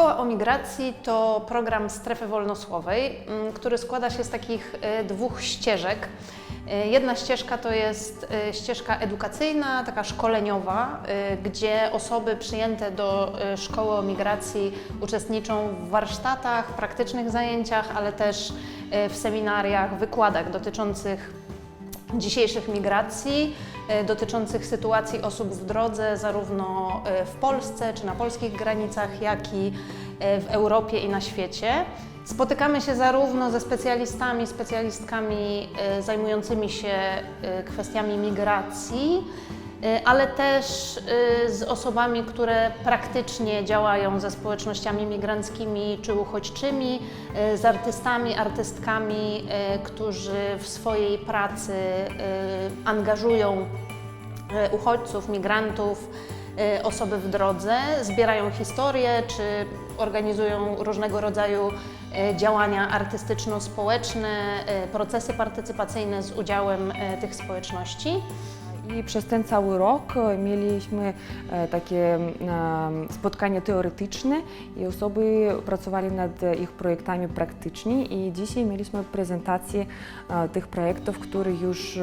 Szkoła o migracji to program strefy wolnosłowej, mm, który składa się z takich e, dwóch ścieżek. E, Jedna ścieżka to jest e, ścieżka edukacyjna, taka szkoleniowa, gdzie osoby przyjęte do szkoły o migracji uczestniczą w warsztatach, praktycznych zajęciach, ale też w seminariach, wykładach dotyczących dzisiejszych migracji, e, dotyczących sytuacji osób w drodze, zarówno e, w Polsce czy na polskich granicach, jak i e, w Europie i na świecie. Spotykamy się zarówno ze specjalistami, specjalistkami zajmującymi się kwestiami migracji, ale też e, z osobami, które praktycznie działają ze społecznościami migranckimi czy uchodźczymi, e, z artystami, artystkami, którzy w swojej pracy angażują uchodźców, migrantów, osoby w drodze, zbierają historie czy organizują różnego rodzaju działania artystyczno-społeczne, procesy partycypacyjne z udziałem tych społeczności. I przez ten cały rok e, mieliśmy e, takie e, spotkania teoretyczne i osoby pracowali nad ich projektami praktycznymi i dzisiaj mieliśmy prezentację tych projektów, które już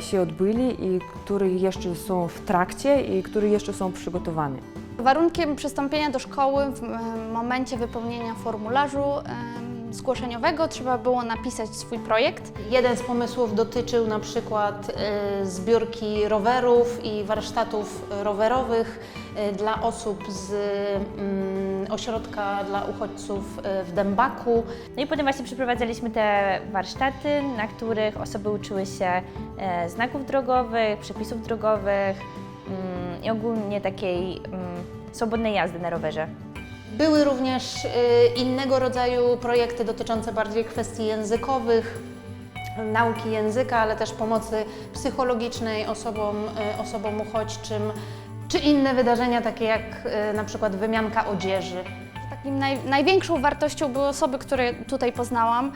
się odbyli i które jeszcze są w trakcie i które jeszcze są przygotowane. Warunkiem przystąpienia do szkoły w momencie wypełnienia formularzu zgłoszeniowego trzeba było napisać swój projekt. Jeden z pomysłów dotyczył na przykład e, zbiórki rowerów i warsztatów rowerowych e, dla osób z mm, ośrodka dla uchodźców w Dębaku. No i potem właśnie przeprowadzaliśmy te warsztaty, na których osoby uczyły się e, znaków drogowych, przepisów drogowych mm, i ogólnie takiej mm, swobodnej jazdy na rowerze. Były również y, innego rodzaju projekty dotyczące bardziej kwestii językowych, nauki języka, ale też pomocy psychologicznej osobom, y, osobom uchodźczym, czy inne wydarzenia takie jak y, na przykład wymianka odzieży. Takim naj, największą wartością były osoby, które tutaj poznałam,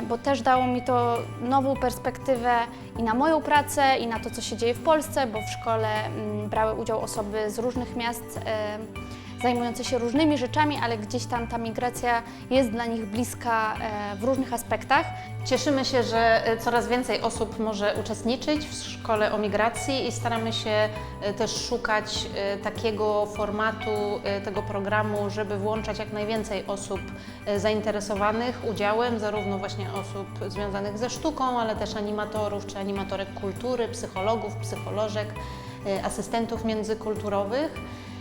e, bo też dało mi to nową perspektywę i na moją pracę, i na to, co się dzieje w Polsce, bo w szkole mm, brały udział osoby z różnych miast. E, zajmujące się różnymi rzeczami, ale gdzieś tam ta migracja jest dla nich bliska e, w różnych aspektach. Cieszymy się, że y, coraz więcej osób może uczestniczyć w szkole o migracji i staramy się y, też szukać takiego formatu tego programu, żeby włączać jak najwięcej osób zainteresowanych udziałem, zarówno właśnie osób związanych ze sztuką, ale też animatorów czy animatorek kultury, psychologów, psycholożek, asystentów międzykulturowych.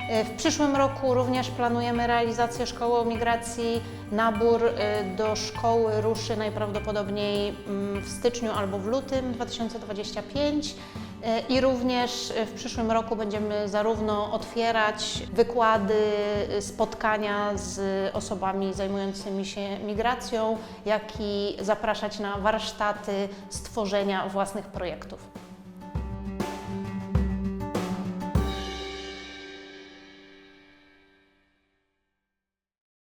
W przyszłym roku również planujemy realizację szkoły o migracji. Nabór y, do szkoły ruszy najprawdopodobniej mm, w styczniu albo w lutym 2025. Y, I również w przyszłym roku będziemy zarówno otwierać wykłady, spotkania z osobami zajmującymi się migracją, jak i zapraszać na warsztaty stworzenia własnych projektów.